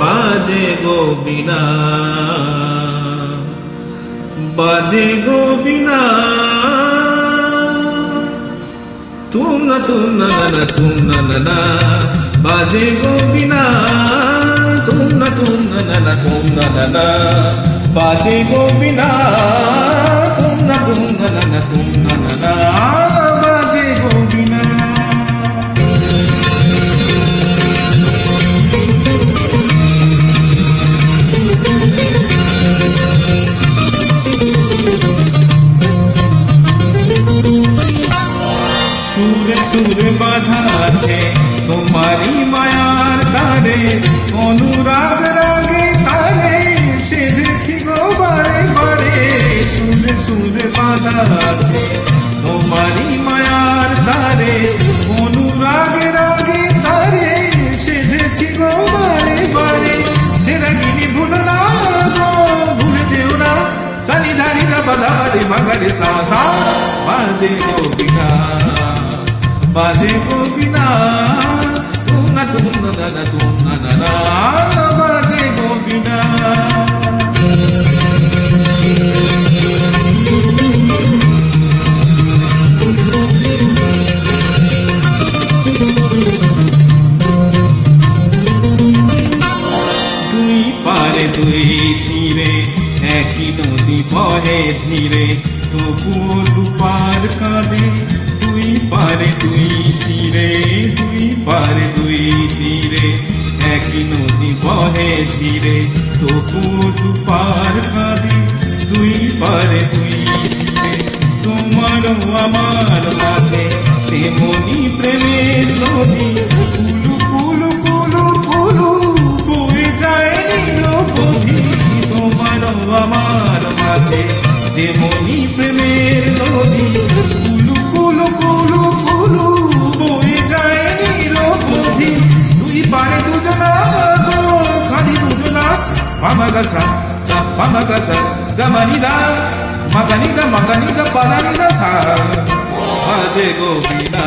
বাজে গো বাজে গো বিনা। তুম না তুম না না না তুম না না না বাজে গো সুরে সুরে বাধা আছে। তোমারই মায়ার তারে, অনুরাগ রাগে তারে সেধেছি গো বারে বারে। সুরে সুরে বাধা আছে। তোমারই মায়ার তারে, অনুরাগ রাগে তারে সেধেছি গো বারে বারে। সেরা গিনি ভুলো না গো, ভুলে যেও না। সানি ধারি বাধা রে মগরে সা সা বাজে গোপিকা বাজে গোপিনা তুম না তুম না না না তুম না না না, বাজে গোপিনা দুই পারে, দুই তীরে, একই নদী বহে ধীরে, তবুও দুপার কাঁদে দুই পারে দুই তীরে, দুই পারে দুই তীরে, একই নদী বহে ধীরে তবুও দুপার কাঁদে দুই পারে দুই তীরে। তোমারও আমার মাঝে তেমনি প্রেমের নদী। আমার মাঝে তেমনি প্রেমের మగ స స మగ స గమనిద మగనిద మగనిద పదనిద స. భజే గోపినా.